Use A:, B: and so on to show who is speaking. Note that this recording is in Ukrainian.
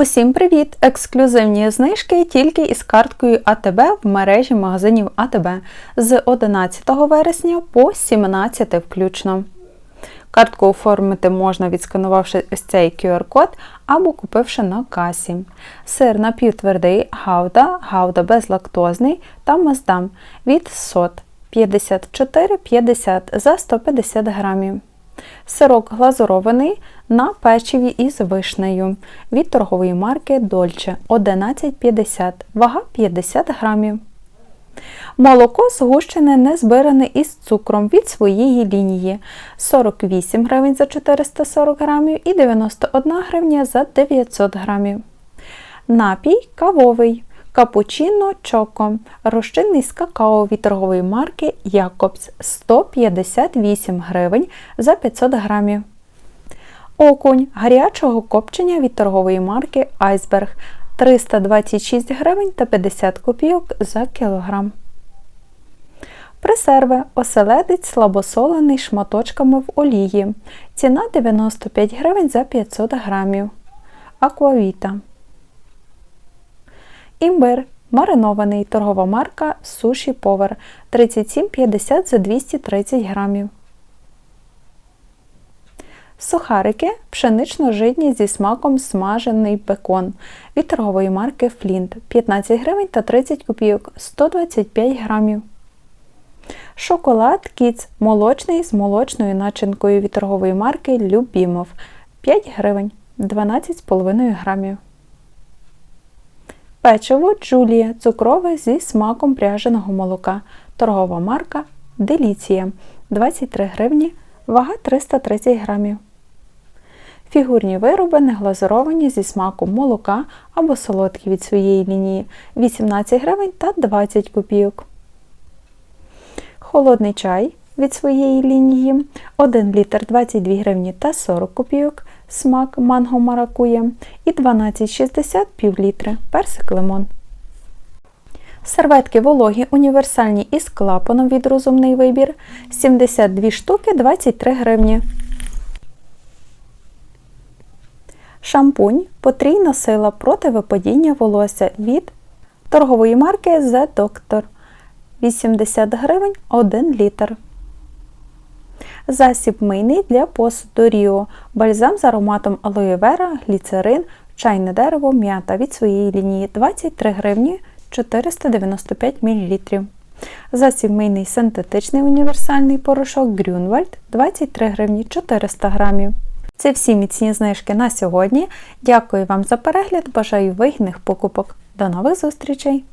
A: Усім привіт! Ексклюзивні знижки тільки із карткою АТБ в мережі магазинів АТБ з 11 вересня по 17 включно. Картку оформити можна відсканувавши ось цей QR-код або купивши на касі. Сир напівтвердий гауда, гауда безлактозний та маздам від сот 54,50 за 150 грамів. Сирок глазурований на печиві із вишнею від торгової марки Dolce 11,50, вага 50 грамів. Молоко згущене не збиране із цукром від своєї лінії 48 гривень за 440 грамів і 91 гривня за 900 грамів. Напій кавовий. Капучино Чоко. Розчинний з какао від торгової марки Якобс 158 гривень за 500 грамів. Окунь гарячого копчення від торгової марки Айсберг 326 гривень та 50 копійок за кілограм. Пресерви оселедець слабосолений шматочками в олії. Ціна 95 гривень за 500 грамів. Аквавіта. Імбир. Маринований. Торгова марка Суші Повер 37,50 за 230 грамів. Сухарики. Пшенично-житні зі смаком смажений бекон. Від торгової марки Флінт 15 гривень та 30 копійок. 125 грамів. Шоколад Кіц молочний з молочною начинкою від торгової марки Любімов 5 гривень. 12,5 грамів. Печиво Джулія цукрове зі смаком пряженого молока. Торгова марка Деліція 23 гривні, вага 330 грамів. Фігурні вироби неглазуровані зі смаком молока або солодкі від своєї лінії 18 гривень та 20 копійок. Холодний чай від своєї лінії 1 літр 22 гривні та 40 копійок, смак манго маракує і 12,60 пів літри персик лимон. Серветки вологі універсальні із клапаном від розумний вибір 72 штуки 23 гривні. Шампунь потрійна сила проти випадіння волосся від торгової марки The Doctor 80 гривень 1 літр. Засіб мийний для посуду Ріо, бальзам з ароматом алоє вера, гліцерин, чайне дерево, м'ята від своєї лінії 23 гривні 495 мл. Засіб мийний синтетичний універсальний порошок Грюнвальд 23 гривні 400 грамів. Це всі міцні знижки на сьогодні. Дякую вам за перегляд, бажаю вигідних покупок. До нових зустрічей!